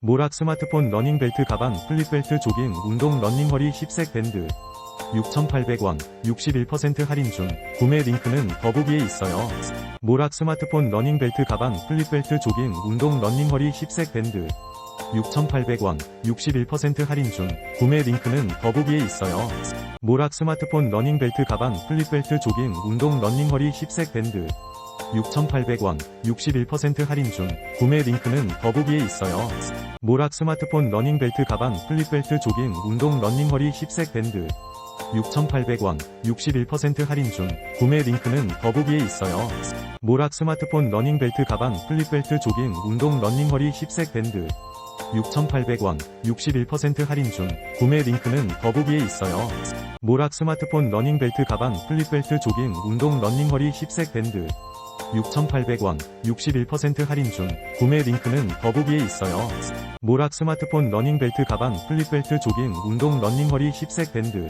모락 스마트폰 러닝벨트 가방 플립벨트 조깅 운동 런닝허리 힙색 밴드 6,800원 61% 할인 중 구매 링크는 더보기에 있어요. 모락 스마트폰 러닝벨트 가방 플립벨트 조깅 운동 런닝허리 힙색 밴드 6,800원 61% 할인 중 구매 링크는 더보기에 있어요. 모락 스마트폰 러닝벨트 가방 플립벨트 조깅 운동 런닝허리 힙색 밴드 6,800원 61% 할인 중 구매 링크는 더보기에 있어요. 모락 스마트폰 러닝벨트 가방 플립벨트 조깅 운동 런닝허리 힙색 밴드. 6,800원 61% 할인 중. 구매 링크는 더보기에 있어요. 모락 스마트폰 러닝벨트 가방 플립벨트 조깅 운동 런닝허리 힙색 밴드. 6,800원 61% 할인 중. 구매 링크는 더보기에 있어요. 모락 스마트폰 러닝벨트 가방 플립벨트 조깅 운동 런닝허리 힙색 밴드 6,800원 61% 할인 중 구매 링크는 더보기에 있어요. 모락 스마트폰 러닝벨트 가방 플립벨트 조깅 운동 런닝허리 힙색 밴드